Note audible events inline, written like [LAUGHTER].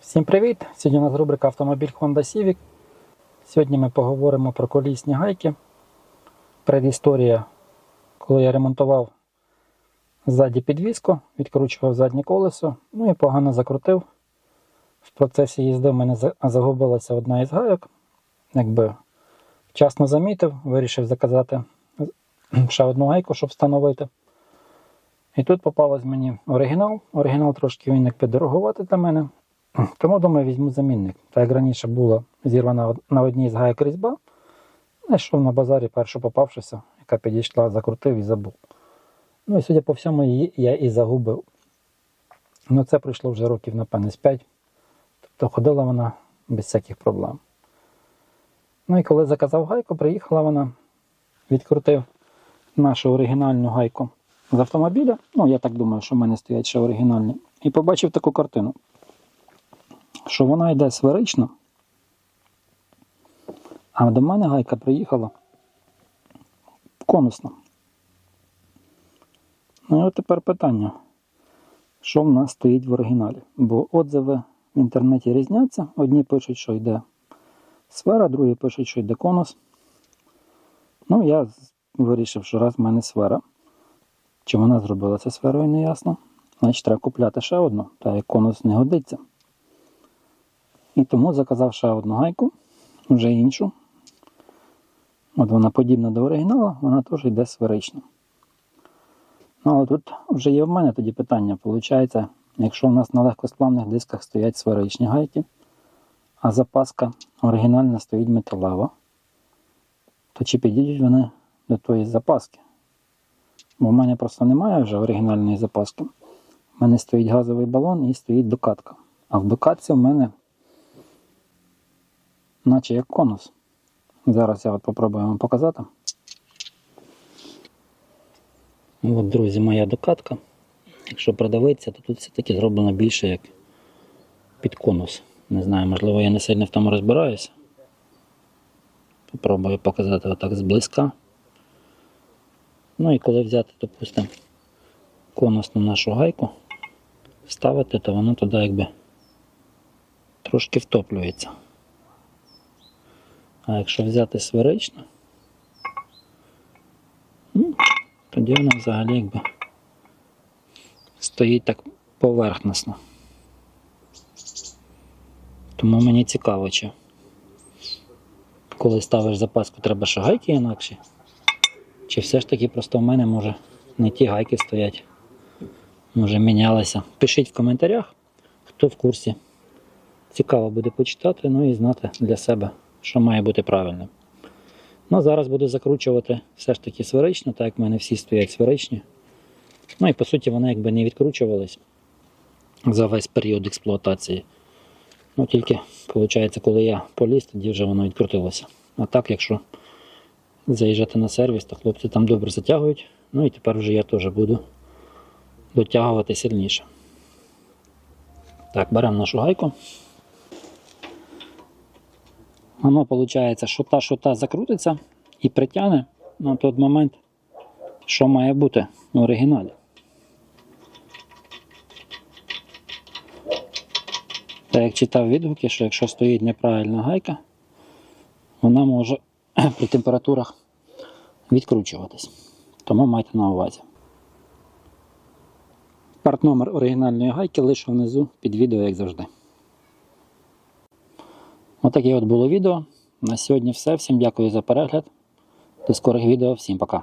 Всім привіт! Сьогодні у нас рубрика Автомобіль Honda Civic. Сьогодні ми поговоримо про колісні гайки. Предісторія, коли я ремонтував ззаді підвіску, відкручував заднє колесо, ну і погано закрутив. В процесі їзди в мене загубилася одна із гайок. Якби вчасно замітив, вирішив заказати ще одну гайку, щоб встановити. І тут попалось мені оригінал. Оригінал трошки він якби дороговатий для мене. [CLEARS THROAT] Тому думаю, візьму замінник. Так як раніше була зірвана на одній з гайок різьба, знайшов на базарі першу попавшуся, яка підійшла, закрутив і забув. Ну і судя по всьому, її я і загубив. Ну це пройшло вже років, напевне, з 5. Тобто ходила вона без всяких проблем. Ну і коли заказав гайку, приїхала вона, відкрутив нашу оригінальну гайку з автомобіля. Ну, я так думаю, що в мене стоять ще оригінальні. І побачив таку картину що вона йде сферично, а до мене гайка приїхала конусно. Ну і от тепер питання, що в нас стоїть в оригіналі? Бо отзиви в інтернеті різняться. Одні пишуть, що йде сфера, другі пишуть, що йде конус. Ну, я вирішив, що раз в мене сфера. Чи вона зробила це сферою, не ясно. Значить, треба купляти ще одну, та як конус не годиться. І тому заказав ще одну гайку, вже іншу. От вона подібна до оригіналу, вона теж йде сферично. Ну, але тут вже є в мене тоді питання. Получається, якщо в нас на легкосплавних дисках стоять сферичні гайки, а запаска оригінальна стоїть металева, то чи підійдуть вони до тої запаски? Бо в мене просто немає вже оригінальної запаски. У мене стоїть газовий балон і стоїть докатка. А в докатці в мене наче як конус. Зараз я от попробую вам показати. От, друзі, моя докатка. Якщо продивитися, то тут все-таки зроблено більше як під конус. Не знаю, можливо, я не сильно в тому розбираюся. Попробую показати отак зблизька. Ну і коли взяти, допустимо, конусну нашу гайку, вставити, то воно туди якби трошки втоплюється. А якщо взяти сферично, ну, тоді воно взагалі якби стоїть так поверхносно. Тому мені цікаво, чи коли ставиш запаску, треба ще гайки інакші. Чи все ж таки просто в мене може не ті гайки стоять. Може мінялися. Пишіть в коментарях, хто в курсі. Цікаво буде почитати, ну і знати для себе, що має бути правильним. Ну, зараз буду закручувати все ж таки сферично, так як в мене всі стоять сферичні. Ну і по суті вони якби не відкручувались за весь період експлуатації. Ну тільки, виходить, коли я поліз, тоді вже воно відкрутилося. А так, якщо заїжджати на сервіс, то хлопці там добре затягують. Ну і тепер вже я теж буду дотягувати сильніше. Так, беремо нашу гайку. Воно виходить, що та, що та закрутиться і притягне на той момент, що має бути в оригіналі. Так як читав відгуки, що якщо стоїть неправильна гайка, вона може [CLEARS THROAT] при температурах відкручуватись. Тому майте на увазі. Партномер оригінальної гайки лише внизу під відео, як завжди. Отаке от було відео. На сьогодні все. Всім дякую за перегляд. До скорих відео. Всім пока.